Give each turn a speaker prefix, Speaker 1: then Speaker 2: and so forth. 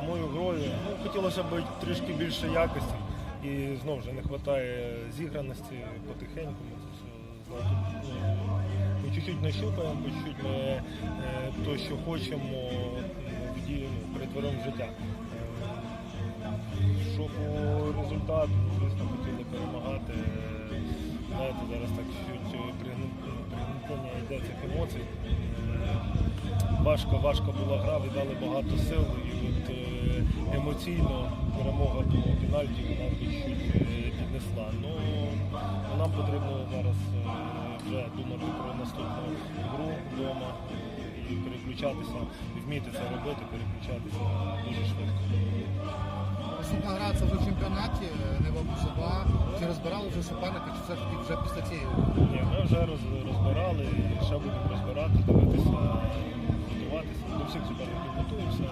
Speaker 1: самою грою. Ну, хотілося б трішки більше якості. І знову ж не вистачає зіграності потихеньку. Ми це все по чуть-чуть нащупаємо, по чуть-чуть ми е, то, що хочемо, в ну, перетворимо в життя. Е, Що по результату, ну, звісно, хотіли перемагати. Е, Знаєте, зараз так чуть пригнетення йде цих емоцій. Е, Важко, важко була гра, віддали багато сил і от е, емоційно перемога по пенальті вона е, піднесла. Ну, нам потрібно зараз е, вже думати про наступну гру вдома і переключатися, вміти це робити, переключатися дуже швидко.
Speaker 2: Наступна гра це вже в чемпіонаті, е, не в Чи розбирали вже суперника, чи все ж таки вже після цієї?
Speaker 1: Ні, ми вже розбирали ще будемо розбирати, дивитися, готуватися. До всіх суперників готуємося.